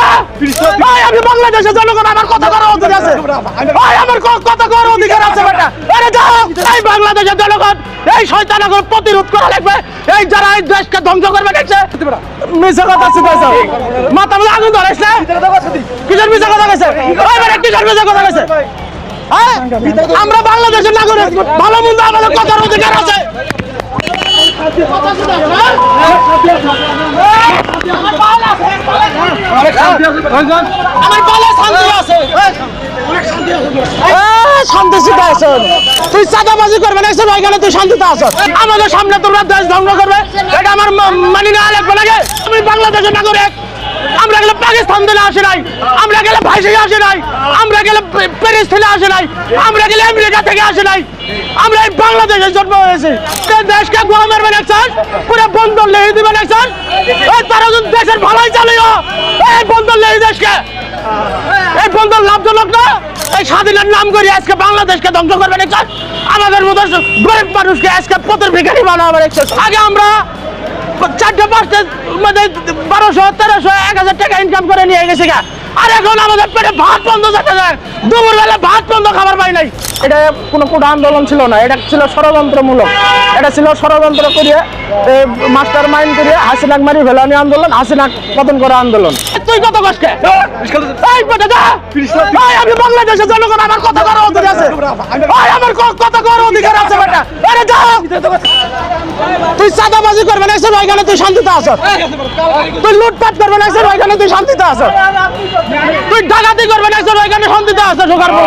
দা আমি বাংলাদেশের জনগণ আমার কথা করার অধিকার আছে। এই আমার কথা করার অধিকার আছে বেটা। আরে যাও এই বাংলাদেশের জনগণ এই প্রতিরোধ করা লাগবে। এই যারা এই দেশকে ধ্বংস করবে দেখছে? মিশা কথা শিখাইছে মাথা মধ্যে আগুন ধরেছে কিসের মিশা কথা বেটা কিসের মিশা কথা হ্যাঁ? আমরা বাংলাদেশের নাগরিক ভালো মন্দ আমাদের কথার অধিকার আছে। আমার শান্তি আছে শান্তি তুই চাঁদাবাজি করবে না এসব এখানে তুই শান্তিতে আছ। আমাদের সামনে তোমরা দেশ ধ্বংস করবে। এটা আমার মানি না লাগবে লাগে আমি বাংলাদেশের নাগরিক। আমরা গেলে পাকিস্তান থেকে আসে নাই, আমরা গেলে ভাইসে আসে নাই, আমরা গেলে প্যারিস থেকে আসে নাই, আমরা গেলে আমেরিকা থেকে আসে নাই। আমরা এই বাংলাদেশে জন্ম হয়েছি। দেশকে গোয়া মারবে দেখছেন পুরো বন্দর লেগে দিবে দেখছেন এই তারা যদি দেশের ভালোই চালিও এই বন্দর লেগে দেশকে। এই বন্দর লাভজনক না, এই স্বাধীনের নাম করে আজকে বাংলাদেশকে ধ্বংস করবে দেখছেন আমাদের মতো গরিব মানুষকে আজকে পথের ভিখারি বানাবে দেখছেন আগে আমরা চারটে পাঁচটা মানে বারোশো, তেরোশো, এক হাজার টাকা ইনকাম করে নিয়ে গেছে গা। আর এখন আমাদের পেটে ভাত বন্ধ যেতে যায় দুপুরবেলা ভাত বন্ধ খাবার পাই নাই। এটা কোনো কোনো আন্দোলন ছিল না এটা ছিল ষড়যন্ত্রমূলক। এটা ছিল ষড়যন্ত্র করিয়ে মাস্টার মাইন্ড করিয়ে হাসিনাক মারি ফেলানি আন্দোলন হাসিনাক পতন করা আন্দোলন। তুই কত কষ্টে? আমি বাংলাদেশের জনগণ আমার কথা করার অধিকার আছে। আমার কথা করার অধিকার আছে বেটা। আরে যা! তুই চাঁদাবাজি করবে না এসব এখানে তুই শান্তিতে আস তুই লুটপাট করবে না এসব এখানে তুই শান্তিতে আস তুই ডাকাতি করবে না এসব এখানে শান্তিতে আস ঢোকার পর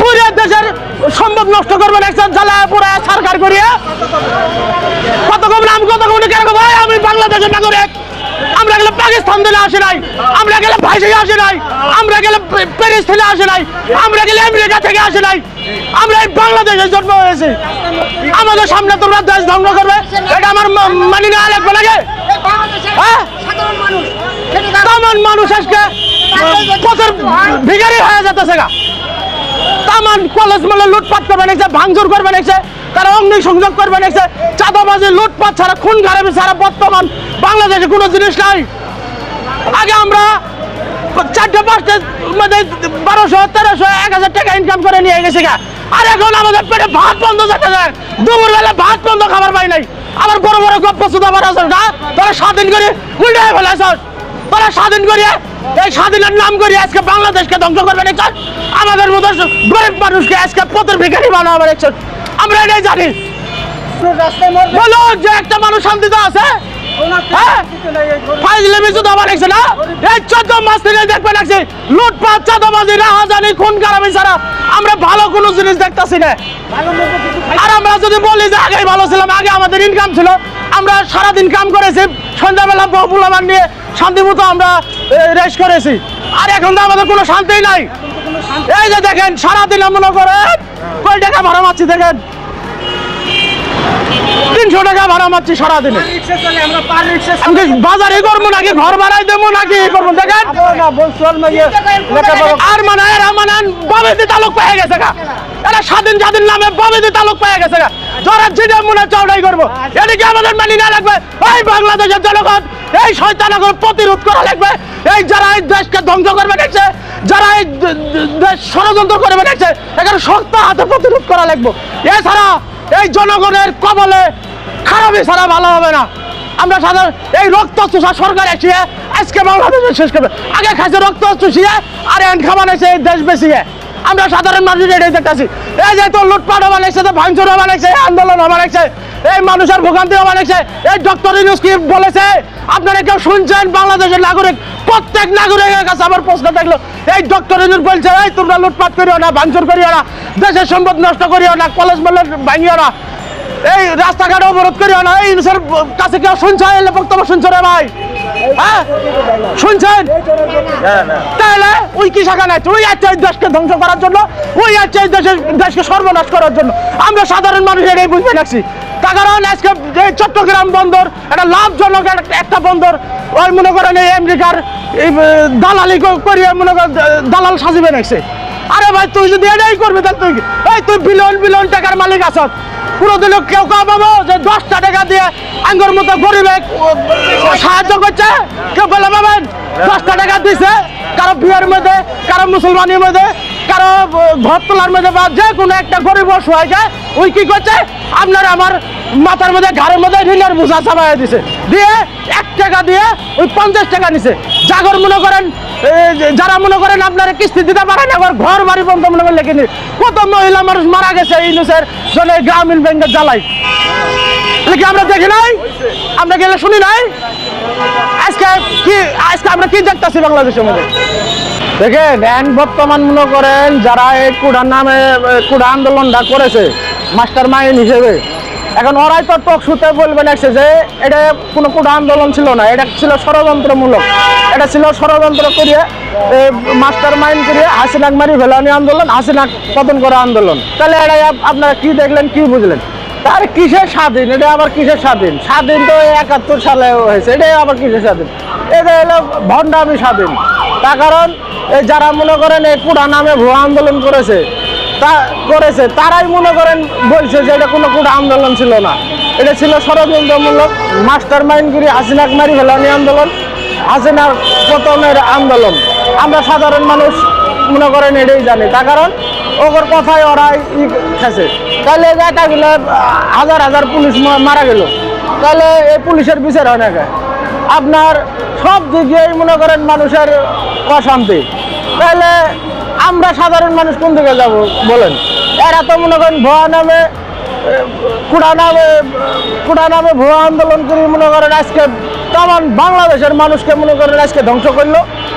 পুরো দেশের সম্পদ নষ্ট করবে দেখছেন জ্বালা পুরা সরকার করিয়া। কত কম নাম কত কম কেন ভাই আমি বাংলাদেশের নাগরিক। আমরা গেলে পাকিস্তান থেকে আসে নাই আমরা গেলে ভাইসে আসে নাই আমরা গেলে প্যারিস থেকে আসে নাই আমরা গেলে আমেরিকা থেকে আসে নাই। আমরা এই বাংলাদেশে জন্ম হয়েছি। আমাদের সামনে তোমরা দেশ ধ্বংস করবে। এটা আমার মানি না লাগবে লাগে হ্যাঁ? তেমন মানুষ। আজকে পথের ভিখারি হয়ে যেতেছে গা। তামান কলেজ মলে লুটপাট করবে নেছে ভাঙচুর করবে নেছে তারা অগ্নি সংযোগ করবে নেছে চাঁদাবাজি, লুটপাট ছাড়া খুন খারাপি ছাড়া বর্তমান বাংলাদেশে কোনো জিনিস নাই। আগে আমরা চারটে পাঁচটা বারোশো, তেরোশো, এক হাজার টাকা ইনকাম করে নিয়ে গেছি গা। আর এখন আমাদের পেটে ভাত বন্ধ যাচ্ছে যায় দুপুর বেলা ভাত বন্ধ খাবার পাই নাই। আবার বড় বড় গপ্প সুদা আছে না? তারা স্বাধীন করে উল্টে ফেলেছ। তারা স্বাধীন করিয়ে এই স্বাধীনের নাম করে আজকে বাংলাদেশকে ধ্বংস করবে দেখছেন আমাদের মতো গরিব মানুষকে আজকে পথের ভিখারি বানাবে দেখছেন আমরা এটাই জানি। বলো যে একটা মানুষ শান্তিতে আছে? হ্যাঁ? আমরা ভালো কোনো জিনিস দেখতাছি না। আর আমরা যদি বলি যে আগে ভালো ছিলাম আগে আমাদের ইনকাম ছিল আমরা সারাদিন কাম করেছি, সন্ধ্যাবেলা বহুপুলাবান নিয়ে শান্তিমতো আমরা রেস করেছি। আর এখন তো আমাদের কোনো শান্তি নাই। এই যে দেখেন, সারাদিন আমরা করেন কয় টাকা ভাড়া মারছি, দেখেন। তিনশো টাকা ভাড়া মারছি সারাদিনে। বাজারে করব নাকি? ঘর ভাড়াই দেবো নাকি করব? দেখেন। আর মানে এরা মানে বাবেদি তালুক পেয়ে গেছে গা। এরা স্বাধীন স্বাধীন নামে বাবেদি তালুক পেয়ে গেছে গা। যারা জিডে মনে চৌড়াই করব, এদিকে আমাদের মানি না লাগবে এই বাংলাদেশের জনগণ, এই শয়তানগর প্রতিরোধ করা লাগবে। এই যারা এই দেশকে ধ্বংস করবে, দেখছে? যারা এই দেশ ষড়যন্ত্র করবে, দেখছে? এখানে শক্ত হাতে প্রতিরোধ করা লাগবে। এছাড়া এই জনগণের কবলে খারাপই ছাড়া ভালো হবে না। আমরা সাধারণ এই রক্ত চুষা সরকার এসে আজকে বাংলাদেশে শেষ করবে। আগে খাইছে রক্ত চুষিয়ে আর এন খাবার এসে দেশ বেশিয়ে আমরা সাধারণ মানুষ এটাই দেখতেছি। এই যে তো লুটপাট হওয়া লাগছে তো ভাঙচুর হওয়া লাগছে আন্দোলন হওয়া লাগছে, এই মানুষের ভোগান্তি হওয়া লাগছে, এই ডক্টর ইউনুস কি বলেছে? আপনারা কেউ শুনছেন? বাংলাদেশের নাগরিক, প্রত্যেক নাগরিকের কাছে আমার প্রশ্ন থাকল, এই ডক্টর ইউনুস বলছে, এই, তোমরা লুটপাট করিও না, ভাঙচুর করিও না, দেশের সম্পদ নষ্ট করিও না, কলেজ মলে ভাঙিও না, এই রাস্তাঘাট অবরোধ করিও না, এই ইউনুসের কাছে কেউ শুনছে? এলে বক্তব্য শুনছো রে ভাই? হ্যাঁ? শুনছেন? তাহলে ওই কি শাখা নাই? ওই এই দেশকে ধ্বংস করার জন্য ওই এই দেশের দেশকে সর্বনাশ করার জন্য। আমরা সাধারণ মানুষ এটাই বুঝতে তার কারণ আজকে চট্টগ্রাম বন্দর একটা লাভজনক একটা- বন্দর। ওই মনে করেন এই আমেরিকার দালালি করিয়ে মনে করেন দালাল সাজিবে নাকছে আরে ভাই তুই যদি এটাই করবি তাহলে তুই এই তুই বিলিয়ন বিলিয়ন টাকার মালিক আছ কোনোদিন কেউ কেউ পাবো যে দশটা টাকা দিয়ে আঙ্গুর মতো গরিবে সাহায্য করছে। কেউ বলে পাবেন দশটা টাকা দিছে। কারও বিয়ের মধ্যে, কারও মুসলমানের মধ্যে, কারও ঘর তোলার মধ্যে বা যে কোনো একটা গরিব অসহায়কে ওই কি করছে। আপনার আমার মাথার মধ্যে, ঘাড়ের মধ্যে ঋণের বোঝা চাপাই দিছে। দিয়ে এক টাকা দিয়ে ওই পঞ্চাশ টাকা নিছে। জাগর মনে করেন যারা মনে করেন আপনার কিস্তি দিতে পারেন আবার ঘর বাড়ি বন্ধ মনে করলে কিনে কত মহিলা মানুষ মারা গেছে এই নিউজের জন্য গ্রামীণ ব্যাংকের জ্বালাই কি আমরা দেখি নাই? আমরা গেলে শুনি নাই? আজকে কি, আজকে আমরা কি দেখতেছি বাংলাদেশের মধ্যে? দেখেন এখন বর্তমান মনে করেন যারা এই কুড়ার নামে কুড়া আন্দোলনটা করেছে মাস্টার মাইন্ড হিসেবে এখন ওরাই তো টক শুতে বলবেন একসে যে এটা কোনো কুড়া আন্দোলন ছিল না, এটা ছিল ষড়যন্ত্রমূলক। এটা ছিল ষড়যন্ত্র করিয়ে মাস্টার মাইন্ড করিয়ে হাসিনাক মারি ভেলানি আন্দোলন হাসিনাক পতন করা আন্দোলন। তাহলে এটা আপনারা কি দেখলেন, কি বুঝলেন? তার কিসের স্বাধীন? এটা আবার কিসের স্বাধীন? স্বাধীন তো একাত্তর সালে হয়েছে এটা আবার কিসের স্বাধীন? এটা হলো ভণ্ডামি স্বাধীন। তার কারণ, এই যারা মনে করেন এই কুড়া নামে ভুয়া আন্দোলন করেছে তা করেছে, তারাই মনে করেন বলছে যে এটা কোনো কোনো আন্দোলন ছিল না। এটা ছিল ষড়যন্ত্রমূলক মাস্টার মাইন্ডগিরি হাসিনাক মারি ফেলানি আন্দোলন, হাসিনার পতনের আন্দোলন। আমরা সাধারণ মানুষ মনে করেন এটাই জানি। তার কারণ ওর কথায় ওরা ই খেছে। তাহলে জায়গাগুলো হাজার হাজার পুলিশ মারা গেল তাহলে এই পুলিশের বিচার হয় না আপনার সব দিক দিয়েই মনে করেন মানুষের অশান্তি। তাহলে আমরা সাধারণ মানুষ কোন দিকে যাব? বলেন। এরা তো মনে করেন ভুয়া নামে কুড়া নামে কুড়া নামে ভুয়া আন্দোলন করে, মনে করেন আজকে তেমন বাংলাদেশের মানুষকে মনে করেন আজকে ধ্বংস করল।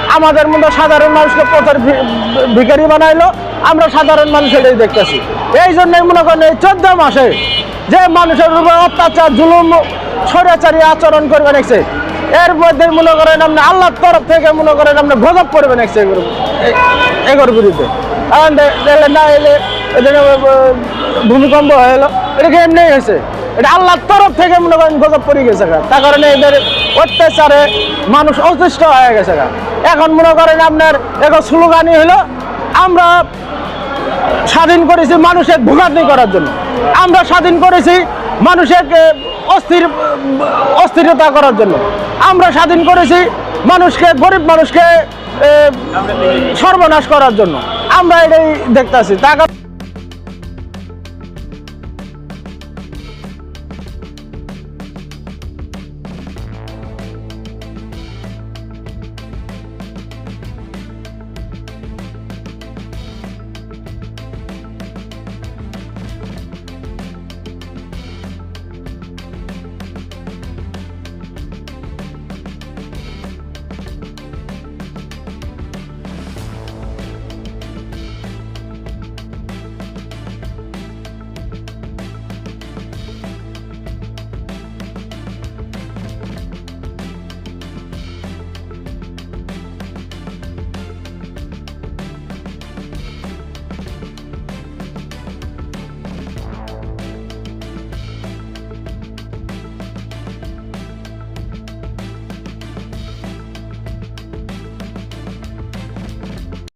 আমাদের মতো সাধারণ মানুষকে পথের ভি- ভিখারি বানাইলো। আমরা সাধারণ মানুষ এটাই দেখতেছি। এই জন্যই মনে করেন এই চোদ্দ মাসে যে মানুষের উপর অত্যাচার, জুলুম, স্বৈরাচারী আচরণ করবে নেছে এর মধ্যে মনে করেন আপনি আল্লাহর তরফ থেকে মনে করেন আপনি গজব করবে নেছে এগুলো এগুলোর বিরুদ্ধে। এখন না এলে ভূমিকম্প হয়ে এলো। এটা কি এমনি হয়েছে? এটা আল্লাহর তরফ থেকে মনে করেন গজব পড়ে গেছে। তার কারণে এদের অত্যাচারে মানুষ অতিষ্ঠ হয়ে গেছে। এখন মনে করেন আপনার এখন স্লোগানই হলো, আমরা স্বাধীন করেছি মানুষের ভোগান্তি করার জন্য। আমরা স্বাধীন করেছি মানুষের অস্থির, অস্থিরতা করার জন্য। আমরা স্বাধীন করেছি মানুষকে, গরিব মানুষকে সর্বনাশ করার জন্য। আমরা এটাই দেখতেছি কারণ